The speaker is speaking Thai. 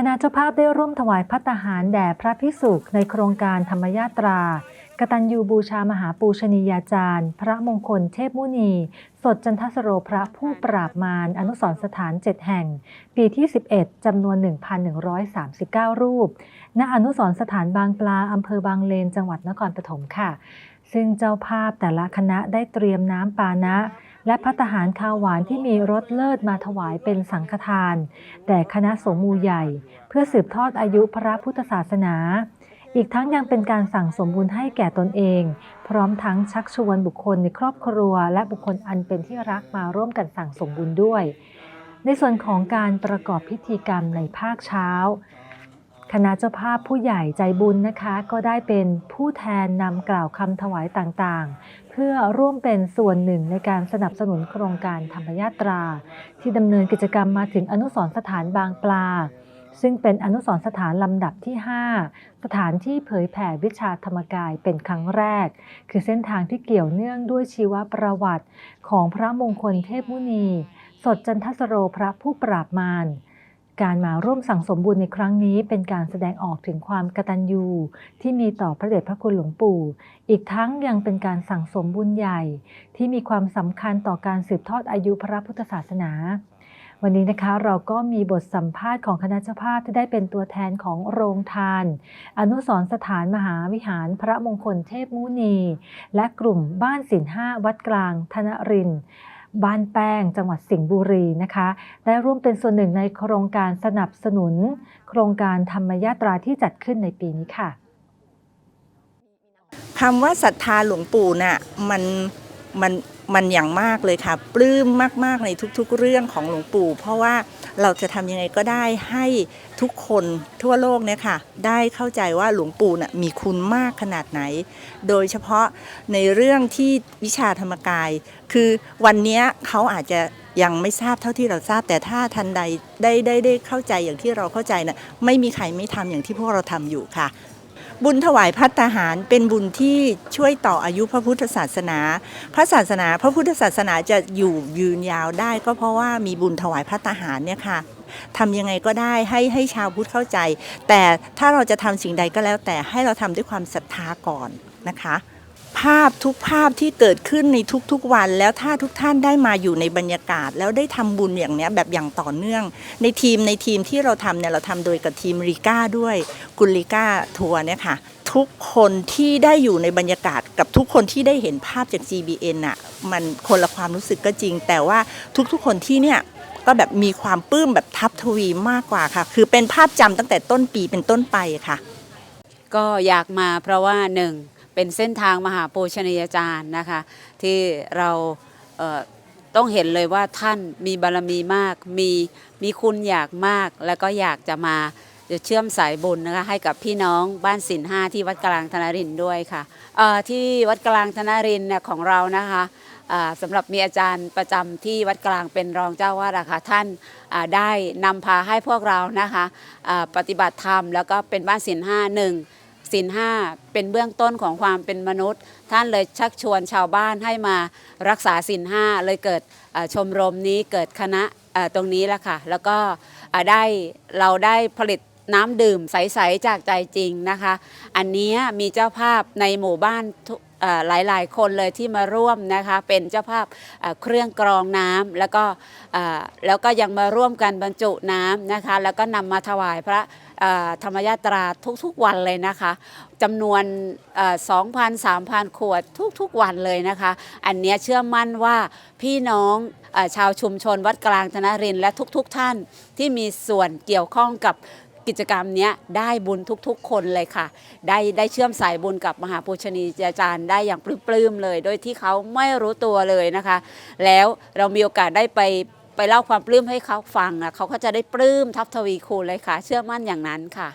คณะเจ้าภาพได้ร่วมถวายพัตตาหารแด่พระภิกษุในโครงการธรรมยาตรากตัญญูบูชามหาปูชนียาจารย์ พระมงคลเทพมุนี สดจันทสโรพระผู้ปราบมารอนุสรณ์สถาน 7 แห่ง ปีที่ 11 จำนวน 1,139 รูป ณอนุสรณ์สถานบางปลาอำเภอบางเลนจังหวัดนครปฐมค่ะ ซึ่งเจ้าภาพแต่ละคณะได้เตรียมน้ำปานะ และพัตหารข้าวหวานที่มีรสเลิศมาถวายเป็นสังฆทาน แด่คณะสงฆ์มูใหญ่ เพื่อสืบทอดอายุพระพุทธศาสนา อีกทั้งยังเป็นการสั่งสมบุญให้แก่ตนเอง พร้อมทั้งชักชวนบุคคลในครอบครัว และบุคคลอันเป็นที่รักมาร่วมกันสั่งสมบุญด้วย ในส่วนของการประกอบพิธีกรรมในภาคเช้า คณะเจ้าภาพผู้ใหญ่ใจบุญนะคะ ก็ได้เป็นผู้แทนนำกล่าวคำถวายต่างๆ เพื่อร่วมเป็นส่วนหนึ่งในการสนับสนุนโครงการธรรมยาตรา ที่ดำเนินกิจกรรมมาถึงอนุสรสถานบางปลา ซึ่งเป็นอนุสรสถานลำดับที่ 5 สถานที่เผยแผ่วิชาธรรมกายเป็นครั้งแรก คือเส้นทางที่เกี่ยวเนื่องด้วยชีวประวัติ ของพระมงคลเทพมุนี สดจันทสโรพระผู้ปราบมาร การมาร่วมสั่งสมบุญในครั้งนี้เป็นการแสดงออกถึงความกตัญญูที่มีต่อพระเดชพระคุณหลวงปู่ อีกทั้งยังเป็นการสั่งสมบุญใหญ่ ที่มีความสำคัญต่อการสืบทอดอายุพระพุทธศาสนา วันนี้นะคะเราก็มีบทสัมภาษณ์ของคณะเจ้าภาพที่ได้เป็นตัวแทนของโรงทาน อนุสรสถานมหาวิหารพระมงคลเทพมุนี และกลุ่มบ้านศิลห้าวัดกลางธนรินทร์ บ้านแป้ง จังหวัดสิงห์บุรีนะคะได้ร่วมเป็นส่วนหนึ่งในโครงการสนับสนุน โครงการธรรมยาตราที่จัดขึ้นในปีนี้ค่ะคำว่าศรัทธาหลวงปู่น่ะมันมันมันอย่างมากเลยค่ะ ปลื้มมาก ๆ ในทุก ๆ เรื่องของหลวงปู่ เพราะว่า เราจะทำยังไงก็ได้ให้ทุกคนทั่วโลกเนี่ยค่ะ ได้เข้าใจว่าหลวงปู่น่ะมีคุณมากขนาดไหน โดยเฉพาะในเรื่องที่วิชาธรรมกาย คือวันนี้เขาอาจจะยังไม่ทราบเท่าที่เราทราบแต่ถ้าทันใดได้ได้ได้เข้าใจอย่างที่เราเข้าใจน่ะไม่มีใครไม่ทำอย่างที่พวกเราทำอยู่ค่ะ บุญถวายพัตตาหารเป็นบุญที่ช่วยต่ออายุพระพุทธศาสนา พระศาสนา พระพุทธศาสนาจะอยู่ยืนยาวได้ ก็เพราะว่ามีบุญถวายพัตตาหารเนี่ยค่ะทำยังไงก็ได้ให้ให้ชาวพุทธเข้าใจ แต่ถ้าเราจะทำสิ่งใดก็แล้วแต่ให้เราทำด้วยความศรัทธาก่อนนะคะ ภาพทุกภาพที่เกิดขึ้นในทุกๆวัน แล้วถ้าทุกท่านได้มาอยู่ในบรรยากาศ แล้วได้ทำบุญอย่างเนี้ยแบบอย่างต่อเนื่อง ในทีมในทีมที่เราทำเนี่ยเราทำโดยกับทีมริก้าด้วยกุลริก้าทัวร์เนี่ยค่ะทุกคนที่ได้อยู่ในบรรยากาศกับทุกคนที่ได้เห็นภาพจาก GBN น่ะมันคนละความรู้สึกก็จริง แต่ว่าทุกๆคนที่เนี่ยก็แบบมีความปลื้มแบบทับทวีมากกว่าค่ะ คือเป็นภาพจำตั้งแต่ต้นปีเป็นต้นไปค่ะ ก็อยากมาเพราะว่าหนึ่ง เป็นเส้นทางมหาปูชนียาจารย์นะคะ ที่เราเต้องเห็นเลยว่าท่านมีบารมีมาก มีมีคุณอยากมาก แล้วก็อยากจะมาจะเชื่อมสายบุญนะคะให้กับพี่น้องบ้านศิลห้าที่วัดกลางธนรินด้วยค่ะที่วัดกลางธนรินเนี่ยของเรานะคะสำหรับมีอาจารย์ประจำที่วัดกลางเป็นรองเจ้าวาดอะค่ะท่านได้นำพาให้พวกเรานะคะปฏิบัติธรรม แล้วก็เป็นบ้านศิลห้าหนึ่ง ศีลห้าเป็นเบื้องต้นของความเป็นมนุษย์ ท่านเลยชักชวนชาวบ้านให้มารักษาศีลห้าเลยเกิดชมรมนี้เกิดคณะตรงนี้แหละค่ะ แล้วก็ได้เราได้ผลิตน้ำดื่มใส ๆ จากใจจริงนะคะ อันนี้มีเจ้าภาพในหมู่บ้าน หลายๆ คนเลยที่มาร่วมนะคะเป็นเจ้าภาพเครื่องกรองน้ำแล้วก็แล้วก็ยังมาร่วมกันบรรจุน้ำนะคะแล้วก็นำมาถวายพระธรรมยาตราทุกๆวันเลยนะคะจำนวนสองพันสามพันขวดทุกๆวันเลยนะคะ อันนี้เชื่อมั่นว่าพี่น้องอชาวชุมชนวัดกลางธนรินและทุกๆท่านที่มีส่วนเกี่ยวข้องกับ กิจกรรมนี้ได้บุญทุกๆ คนเลยค่ะ ได้ได้เชื่อมสายบุญกับมหาปูชนียาจารย์ได้อย่างปลื้มๆเลย โดยที่เขาไม่รู้ตัวเลยนะคะ แล้วเรามีโอกาสได้ไปไปเล่าความปลื้มให้เขาฟังอะเขาก็จะได้ปลื้มทับทวีคูณเลยค่ะ เชื่อมั่นอย่างนั้นค่ะ